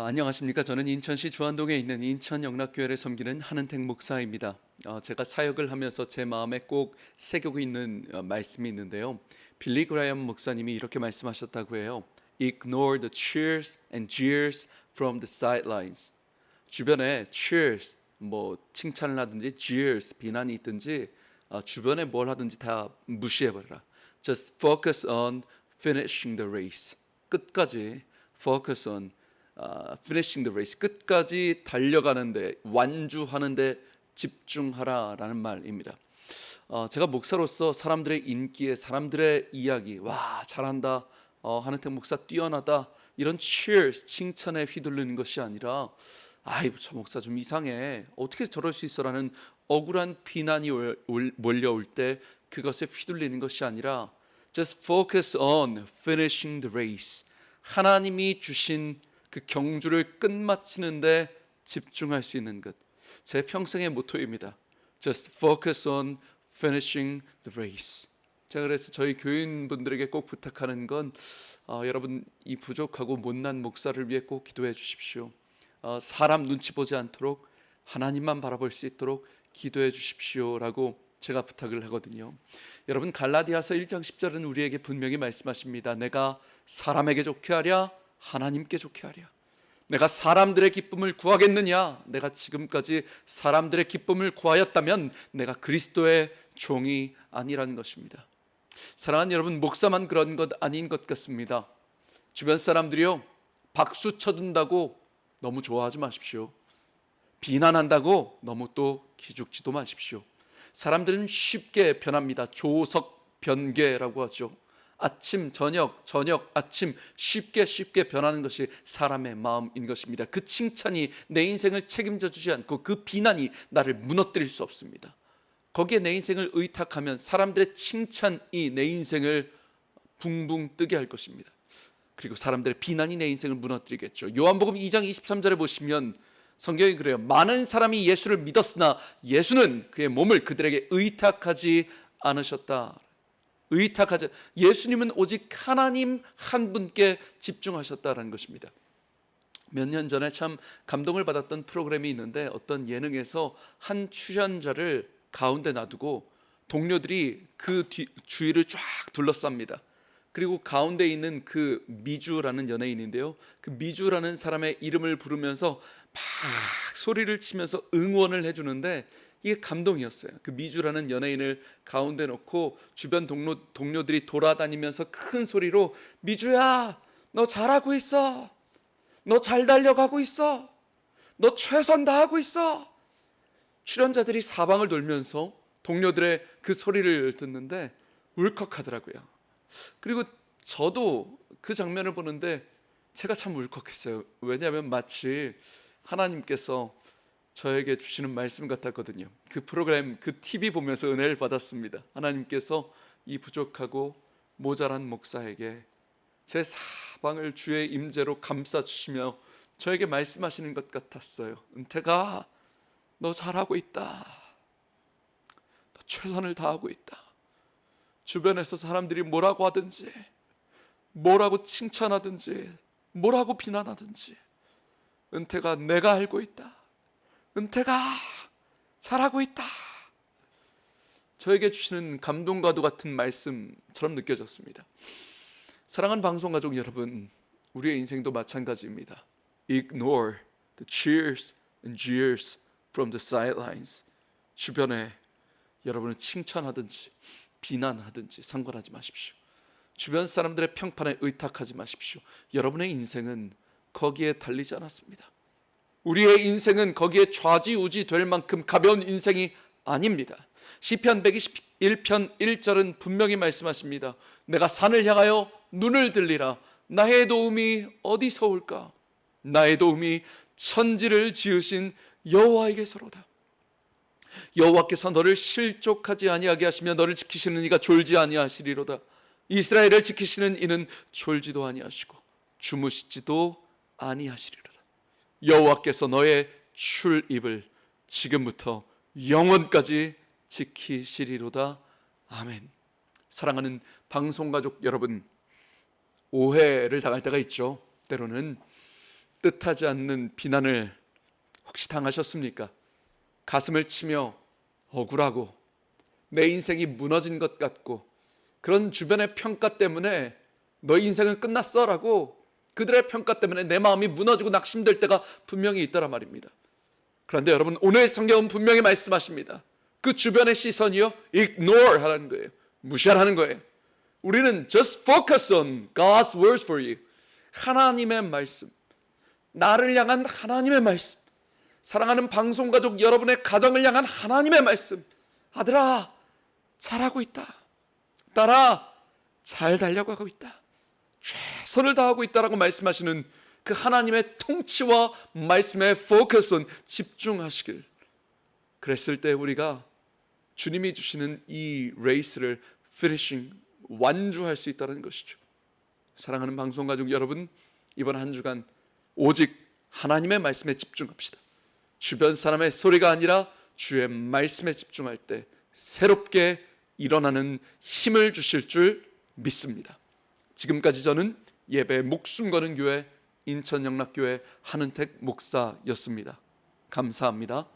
아, 안녕하십니까. 저는 인천시 주안동에 있는 인천 영락교회를 섬기는 한은택 목사입니다. 어, 제가 사역을 하면서 제 마음에 꼭 새기고 있는 어, 말씀이 있는데요. 빌리 그라이엄 목사님이 이렇게 말씀하셨다고 해요. Ignore the cheers and jeers from the sidelines. 주변에 cheers 뭐 칭찬을 하든지 jeers 비난이 있든지 어, 주변에 뭘 하든지 다 무시해버려라. Just focus on finishing the race. 끝까지 focus on 아, finishing the race 끝까지 달려가는데 완주하는데 집중하라라는 말입니다. 어, 제가 목사로서 사람들의 인기에 사람들의 이야기 와 잘한다 어, 한은택 목사 뛰어나다 이런 cheers 칭찬에 휘둘리는 것이 아니라 아이 저 목사 좀 이상해 어떻게 저럴 수 있어라는 억울한 비난이 올- 올- 몰려올 때 그것에 휘둘리는 것이 아니라 just focus on finishing the race 하나님이 주신 그 경주를 끝마치는데 집중할 수 있는 것. 제 평생의 모토입니다. Just focus on finishing the race. 제가 그래서 저희 교인분들에게 꼭 부탁하는 건 어, 여러분 이 부족하고 못난 목사를 위해 꼭 기도해 주십시오. 어, 사람 눈치 보지 않도록 하나님만 바라볼 수 있도록 기도해 주십시오라고 제가 부탁을 하거든요. 여러분 갈라디아서 1장 10절은 우리에게 분명히 말씀하십니다. 내가 사람에게 좋게 하랴 하나님께 좋게 하랴. 내가 사람들의 기쁨을 구하겠느냐? 내가 지금까지 사람들의 기쁨을 구하였다면 내가 그리스도의 종이 아니라는 것입니다. 사랑하는 여러분, 목사만 그런 것 아닌 것 같습니다. 주변 사람들이요, 박수 쳐준다고 너무 좋아하지 마십시오. 비난한다고 너무 또 기죽지도 마십시오. 사람들은 쉽게 변합니다. 조석 변개라고 하죠. 아침, 저녁, 저녁, 아침 쉽게 쉽게 변하는 것이 사람의 마음인 것입니다. 그 칭찬이 내 인생을 책임져 주지 않고 그 비난이 나를 무너뜨릴 수 없습니다. 거기에 내 인생을 의탁하면 사람들의 칭찬이 내 인생을 붕붕 뜨게 할 것입니다. 그리고 사람들의 비난이 내 인생을 무너뜨리겠죠. 요한복음 2장 23절에 보시면 성경이 그래요. 많은 사람이 예수를 믿었으나 예수는 그의 몸을 그들에게 의탁하지 않으셨다. 의탁하지 예수님은 오직 하나님 한 분께 집중하셨다라는 것입니다. 몇 년 전에 참 감동을 받았던 프로그램이 있는데 어떤 예능에서 한 출연자를 가운데 놔두고 동료들이 그 뒤, 주위를 쫙 둘러쌉니다. 그리고 가운데 있는 그 미주라는 연예인인데요. 그 미주라는 사람의 이름을 부르면서 막 소리를 치면서 응원을 해주는데 이게 감동이었어요. 그 미주라는 연예인을 가운데 놓고 주변 동료, 동료들이 돌아다니면서 큰 소리로 미주야, 너 잘하고 있어. 너 잘 달려가고 있어. 너 최선 다하고 있어. 출연자들이 사방을 돌면서 동료들의 그 소리를 듣는데 울컥하더라고요. 그리고 저도 그 장면을 보는데 제가 참 울컥했어요. 왜냐하면 마치 하나님께서 저에게 주시는 말씀 같았거든요. 그 프로그램 그 TV 보면서 은혜를 받았습니다. 하나님께서 이 부족하고 모자란 목사에게 제 사방을 주의 임재로 감싸 주시며 저에게 말씀하시는 것 같았어요. 은태가 너 잘하고 있다. 너 최선을 다하고 있다. 주변에서 사람들이 뭐라고 하든지 뭐라고 칭찬하든지 뭐라고 비난하든지 은태가 내가 알고 있다. 은태가 잘하고 있다. 저에게 주시는 감동과도 같은 말씀처럼 느껴졌습니다. 사랑하는 방송 가족 여러분, 우리의 인생도 마찬가지입니다. Ignore the cheers and jeers from the sidelines. 주변에 여러분을 칭찬하든지 비난하든지 상관하지 마십시오. 주변 사람들의 평판에 의탁하지 마십시오. 여러분의 인생은 거기에 달리지 않았습니다. 우리의 인생은 거기에 좌지우지 될 만큼 가벼운 인생이 아닙니다. 시편 121편 1절은 분명히 말씀하십니다. 내가 산을 향하여 눈을 들리라. 나의 도움이 어디서 올까? 나의 도움이 천지를 지으신 여호와에게서로다. 여호와께서 너를 실족하지 아니하게 하시며 너를 지키시는 이가 졸지 아니하시리로다. 이스라엘을 지키시는 이는 졸지도 아니하시고 주무시지도 아니하시리로다. 여호와께서 너의 출입을 지금부터 영원까지 지키시리로다. 아멘. 사랑하는 방송 가족 여러분, 오해를 당할 때가 있죠. 때로는 뜻하지 않는 비난을 혹시 당하셨습니까? 가슴을 치며 억울하고 내 인생이 무너진 것 같고 그런 주변의 평가 때문에 너희 인생은 끝났어라고 그들의 평가 때문에 내 마음이 무너지고 낙심될 때가 분명히 있더라 말입니다. 그런데 여러분 오늘 성경은 분명히 말씀하십니다. 그 주변의 시선이요 ignore 하라는 거예요. 무시하라는 거예요. 우리는 just focus on God's words for you. 하나님의 말씀. 나를 향한 하나님의 말씀. 사랑하는 방송 가족 여러분의 가정을 향한 하나님의 말씀. 아들아, 잘하고 있다. 딸아, 잘 달려가고 있다. 최선을 다하고 있다라고 말씀하시는 그 하나님의 통치와 말씀에 포커스 온 집중하시길. 그랬을 때 우리가 주님이 주시는 이 레이스를 피니싱 완주할 수 있다는 것이죠. 사랑하는 방송 가족 여러분, 이번 한 주간 오직 하나님의 말씀에 집중합시다. 주변 사람의 소리가 아니라 주의 말씀에 집중할 때 새롭게 일어나는 힘을 주실 줄 믿습니다. 지금까지 저는 예배 목숨 거는 교회 인천 영락교회 한은택 목사였습니다. 감사합니다.